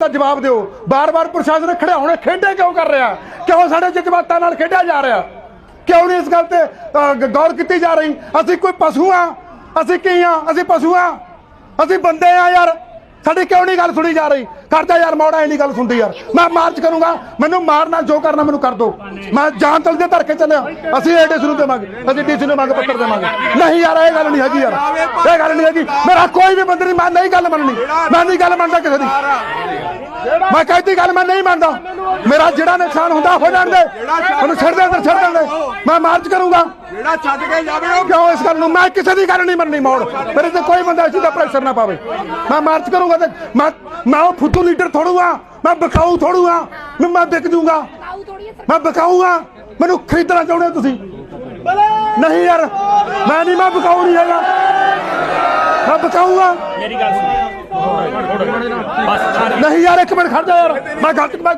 ਦਾ ਜਵਾਬ ਦਿਓ। ਬਾਰ-ਬਾਰ ਪ੍ਰਸ਼ਾਸਨ ਖੜਾਉਣੇ ਖੇਡੇ ਕਿਉਂ ਕਰ ਰਿਹਾ? ਕਿਉਂ ਸਾਡੇ ਜਜ਼ਬਾਤਾਂ ਨਾਲ ਖੇਡਿਆ ਜਾ ਰਿਹਾ? ਕਿਉਂ ਨਹੀਂ ਇਸ ਗੱਲ ਤੇ ਗੌਰ ਕੀਤੀ ਜਾ ਰਹੀ? ਅਸੀਂ ਕੋਈ ਪਸ਼ੂ ਆ? ਅਸੀਂ ਕੀ ਆ ਅਸੀਂ ਪਸ਼ੂ ਆ? ਅਸੀਂ ਬੰਦੇ ਆ ਯਾਰ। ਸਾਡੀ ਕਿਉਂ ਨਹੀਂ ਗੱਲ ਸੁਣੀ ਜਾ ਰਹੀ? ਕਰਦਾ ਯਾਰ, ਮੌੜਾ ਨਹੀਂ ਗੱਲ ਸੁਣਦੀ ਯਾਰ। ਮੈਂ ਮਾਰਚ ਕਰੂੰਗਾ। ਮੈਨੂੰ ਮਾਰਨਾ, ਜੋ ਕਰਨਾ, ਮੈਨੂੰ ਕਰ ਦੋ। ਮੈਂ ਜਾਨ ਤਲ ਦੇ ਧਰ ਕੇ ਚੱਲਿਆ। ਅਸੀਂ ਏਡੀਸੀ ਨੂੰ ਦੇਵਾਂਗੇ। ਅਸੀਂ ਡੀਸੀ ਨੂੰ ਮੰਗ ਪੱਤਰ ਦੇਵਾਂਗੇ। ਨਹੀਂ ਯਾਰ, ਇਹ ਗੱਲ ਨਹੀਂ ਹੈਗੀ ਯਾਰ। ਇਹ ਗੱਲ ਨਹੀਂ ਹੈਗੀ। ਮੇਰਾ ਕੋਈ ਵੀ ਬੰਦੇ ਨਹੀਂ, ਮੈਂ ਨਹੀਂ ਗੱਲ ਮੰਨਣੀ। ਮੈਂ ਨਹੀਂ ਗੱਲ ਮੰਨਦਾ ਕਿਸੇ ਦੀ। ਮੈਂ ਕਹਿੰਦੀ ਗੱਲ ਮੈਂ ਨਹੀਂ ਮੰਨਦਾ। ਮੇਰਾ ਜਿਹੜਾ ਨੁਕਸਾਨ ਹੁੰਦਾ ਹੋ ਜਾਣ ਦੇ। ਉਹਨੂੰ ਛੱਡ ਦੇ ਅੰਦਰ ਛੱਡ ਦੇ ਮੈਂ ਮਾਰਚ ਕਰੂੰਗਾ। ਜਿਹੜਾ ਛੱਡ ਕੇ ਜਾਵੇ ਉਹ ਕਿਉਂ ਇਸ ਗੱਲ ਨੂੰ? ਮੈਂ ਕਿਸੇ ਦੀ ਗੱਲ ਨਹੀਂ ਮੰਨਣੀ ਮੋੜ। ਮੇਰੇ ਤੇ ਕੋਈ ਬੰਦਾ ਇਸ ਦਾ ਪ੍ਰੈਸ਼ਰ ਨਾ ਪਾਵੇ। ਮੈਂ ਮਾਰਚ ਕਰੂੰਗਾ ਤੇ ਮੈਂ ਮੈਂ ਉਹ ਫੁੱਟੂ ਲੀਡਰ ਥੋੜੂਗਾ। ਮੈਂ ਬਕਾਊ ਥੋੜੂਗਾ। ਮੈਂ ਮੈਂ ਵਿਕ ਜੂੰਗਾ। ਮੈਂ ਬਕਾਊਗਾ ਮੈਨੂੰ ਖਰੀਦਣਾ ਚਾਹੁੰਦੇ ਹੋ ਤੁਸੀਂ? ਨਹੀਂ ਯਾਰ ਮੈਂ ਨਹੀਂ ਮੈਂ ਬਕਾਊ ਨਹੀਂ ਹੈਗਾ। ਮੈਂ ਬਕਾਊਗਾ ਮੇਰੀ ਗੱਲ ਸੁਣ। ਨਹੀਂ ਯਾਰ ਇੱਕ ਮਿੰਟ ਖੜ ਜਾ ਯਾਰ ਮੈਂ ਗਲਤ ਮੈਂ